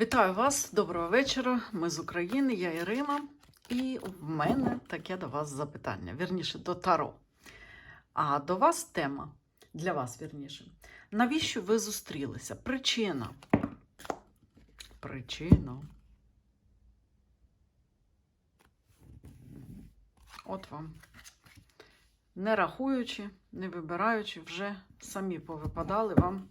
Вітаю вас, доброго вечора. Ми з України, я Ірина, і в мене таке до вас запитання. Вірніше, до Таро. А до вас тема для вас, вірніше. Навіщо ви зустрілися? Причина. Причина. От вам. Не рахуючи, не вибираючи, вже самі повипадали вам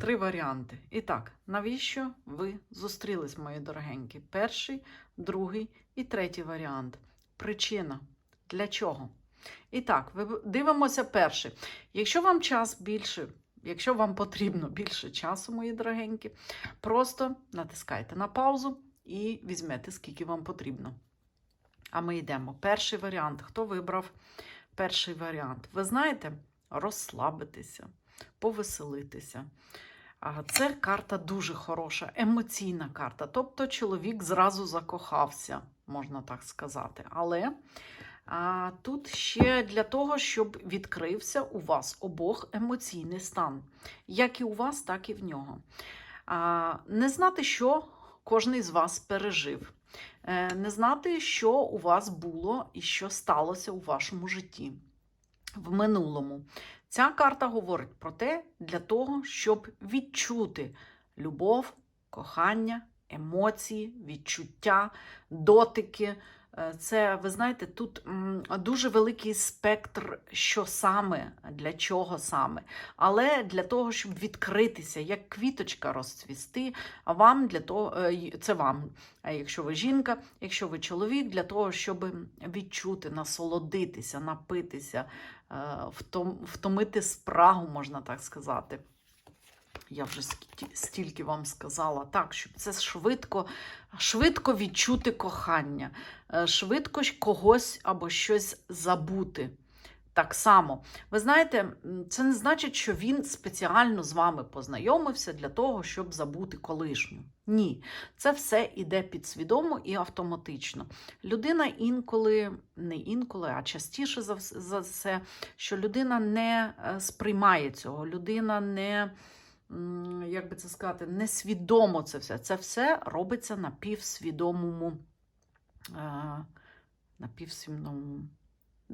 Три варіанти. І так, навіщо ви зустрілись, мої дорогенькі? Перший, другий і третій варіант. Причина. Для чого? І так, дивимося перший. Якщо вам час більше, якщо вам потрібно більше часу, мої дорогенькі, просто натискайте на паузу і візьмете, скільки вам потрібно. А ми йдемо. Перший варіант. Хто вибрав перший варіант? Ви знаєте, розслабитися повеселитися. Це карта дуже хороша, емоційна карта. Тобто чоловік зразу закохався, можна так сказати. Але а, тут ще для того, щоб відкрився у вас обох емоційний стан. Як і у вас, так і в нього. А, Не знати, що кожен з вас пережив. Е, Не знати, що у вас було і що сталося у вашому житті в минулому. Ця карта говорить про те, для того, щоб відчути любов, кохання, емоції, відчуття, дотики. Е, Це, ви знаєте, тут дуже великий спектр, що саме, для чого саме. Але для того, щоб відкритися, як квіточка розцвісти, а вам для того, е, це вам, якщо ви жінка, якщо ви чоловік, для того, щоб відчути, насолодитися, напитися, втомити спрагу, можна так сказати. Я вже стільки вам сказала, так, щоб це швидко, швидко відчути кохання, е, швидко когось або щось забути. Так само, ви знаєте, це не значить, що він спеціально з вами познайомився для того, щоб забути колишню. Ні, це все іде підсвідомо і автоматично. Людина інколи, не інколи, а частіше за, все, що людина не е, сприймає цього, людина не, як би це сказати, несвідомо це все. Це все робиться на півсвідомому. е, На півсвідомому.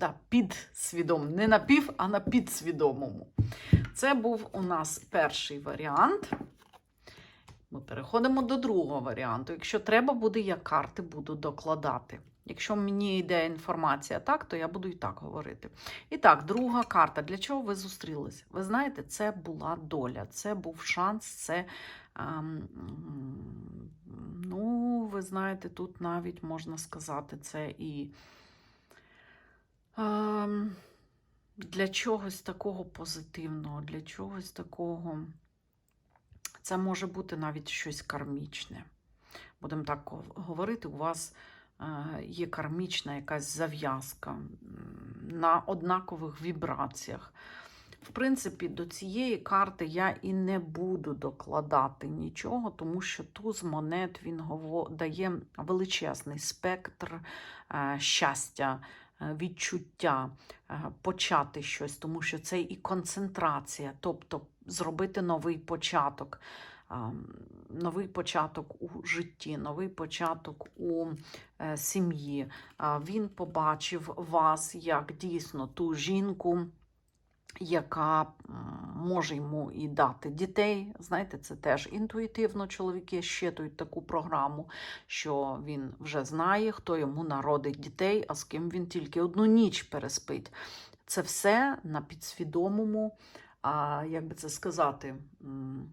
Да, підсвідомому. Не на пів, а на підсвідомому. Це був у нас перший варіант. Ми переходимо до другого варіанту. Якщо треба буде, я карти буду докладати. Якщо мені йде інформація так, то я буду і так говорити. І так, друга карта. Для чого ви зустрілися? Ви знаєте, це була доля, це був шанс, це. ем, ну, ви знаєте, тут навіть можна сказати, це і для чогось такого позитивного, для чогось такого. Це може бути навіть щось кармічне. Будемо так говорити, у вас е, є кармічна якась зав'язка на однакових вібраціях. В принципі, до цієї карти я і не буду докладати нічого, тому що туз монет він дає величезний спектр е, щастя, відчуття, е, почати щось, тому що це і концентрація, тобто зробити новий початок. Новий початок у житті, новий початок у е, сім'ї. Він побачив вас як дійсно ту жінку, яка може йому і дати дітей. Знаєте, це теж інтуїтивно чоловіки щитують таку програму, що він вже знає, хто йому народить дітей, а з ким він тільки одну ніч переспить. Це все на підсвідомому, а, як би це сказати,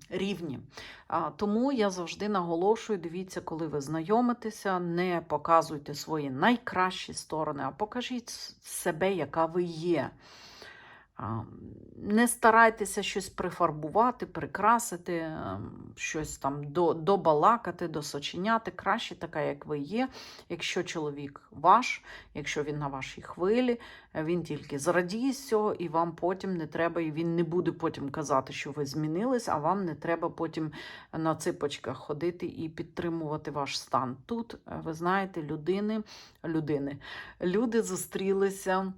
рівні. А, Тому я завжди наголошую: дивіться, коли ви знайомитеся, не показуйте свої найкращі сторони, а покажіть себе, яка ви є. Не старайтеся щось прифарбувати, прикрасити, ем, щось там добалакати, досочиняти. Краще така, як ви є. Якщо чоловік ваш, якщо він на вашій хвилі, е, він тільки зрадіє з цього, і вам потім не треба, і він не буде потім казати, що ви змінились, а вам не треба потім на ципочках ходити і підтримувати ваш стан. Тут, е, ви знаєте, людини, людини, люди зустрілися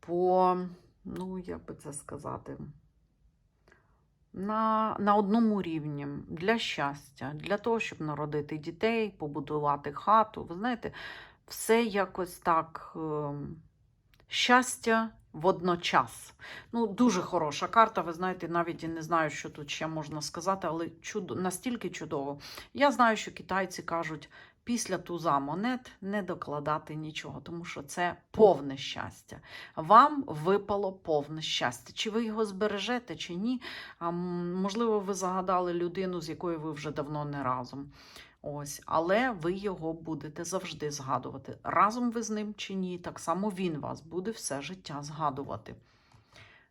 по, ну, як би це сказати, на, на одному рівні для щастя, для того, щоб народити дітей, побудувати хату. Ви знаєте, все якось так. ем, Щастя водночас. Ну, дуже хороша карта. Ви знаєте, навіть і не знаю, що тут ще можна сказати, але чудо, настільки чудово. Я знаю, що китайці кажуть, після туза монет не докладати нічого, тому що це повне щастя. Вам випало повне щастя. Чи ви його збережете, чи ні? Можливо, ви загадали людину, з якою ви вже давно не разом. Ось, але ви його будете завжди згадувати. Разом ви з ним чи ні, так само він вас буде все життя згадувати.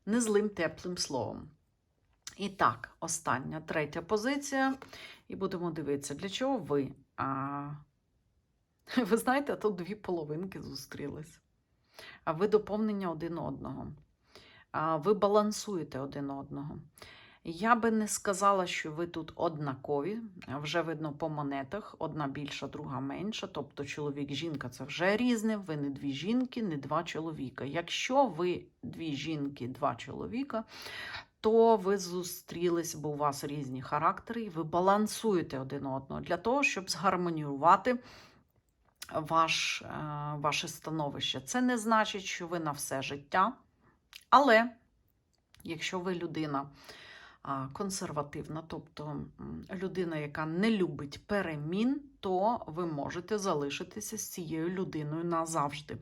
Незлим теплим словом. І так, остання третя позиція. І будемо дивитися, для чого ви. А... Ви знаєте, тут дві половинки зустрілись. А ви доповнення один одного. А ви балансуєте один одного. Я би не сказала, що ви тут однакові. Вже видно по монетах: одна більша, друга менша. Тобто чоловік, жінка це вже різне. Ви не дві жінки, не два чоловіка. Якщо ви дві жінки, два чоловіка, то ви зустрілись, бо у вас різні характери, і ви балансуєте один одного для того, щоб згармонізувати ваш, е, ваше становище. Це не значить, що ви на все життя. Але якщо ви людина консервативна, тобто людина, яка не любить перемін, то ви можете залишитися з цією людиною назавжди.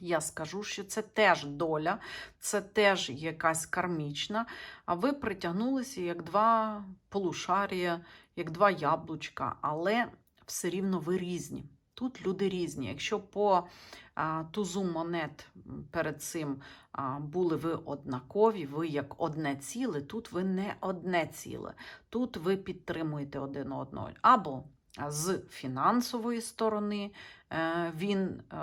Я скажу, що це теж доля, це теж якась кармічна, а ви притягнулися як два полушарія, як два яблучка, але все рівно ви різні. Тут люди різні. Якщо по а, тузу монет перед цим а, були ви однакові, ви як одне ціле, тут ви не одне ціле. Тут ви підтримуєте один одного. Або з фінансової сторони е, він е,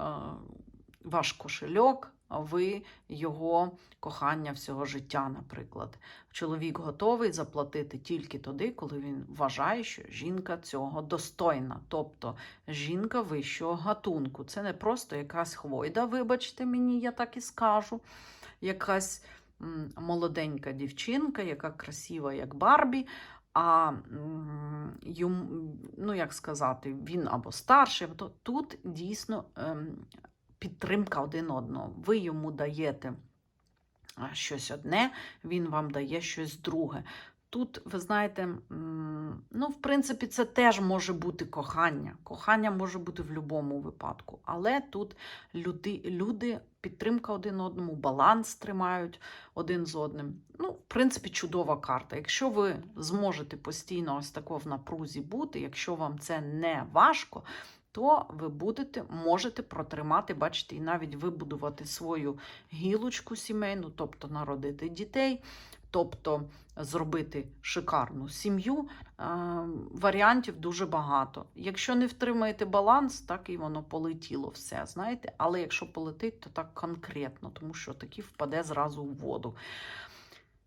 ваш кошельок, ви його кохання всього життя, наприклад. Чоловік готовий заплатити тільки тоді, коли він вважає, що жінка цього достойна. Тобто жінка вищого гатунку. Це не просто якась хвойда, вибачте мені, я так і скажу. Якась молоденька дівчинка, яка красива, як Барбі. А йому, ну як сказати, він або старший, то тут дійсно ем, підтримка один одного. Ви йому даєте щось одне, він вам дає щось друге. Тут, ви знаєте, ну, в принципі, це теж може бути кохання. Кохання може бути в будь-якому випадку. Але тут люди, люди підтримка один одному, баланс тримають один з одним. Ну, в принципі, чудова карта. Якщо ви зможете постійно ось тако в напрузі бути, якщо вам це не важко, то ви будете, можете протримати, бачите, і навіть вибудувати свою гілочку сімейну, тобто народити дітей, тобто зробити шикарну сім'ю. Е, Варіантів дуже багато. Якщо не втримаєте баланс, так і воно полетіло все, знаєте. Але якщо полетить, то так конкретно, тому що таки впаде зразу в воду.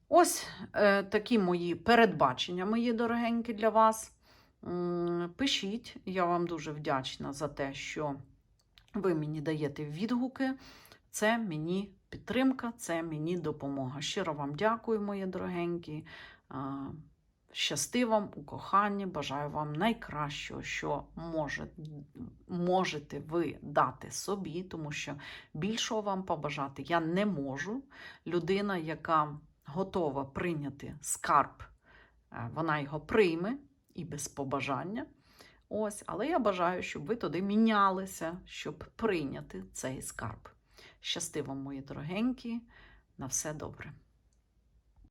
Ось е, такі мої передбачення, мої дорогенькі, для вас. Пишіть, я вам дуже вдячна за те, що ви мені даєте відгуки. Це мені підтримка, це мені допомога. Щиро вам дякую, мої дорогенькі. Щасти вам у коханні, бажаю вам найкращого, що може, можете ви дати собі, тому що більшого вам побажати я не можу. Людина, яка готова прийняти скарб, е, вона його прийме і без побажання. Ось, але я бажаю, щоб ви туди мінялися, щоб прийняти цей скарб. Щасти вам, мої дорогенькі, на все добре.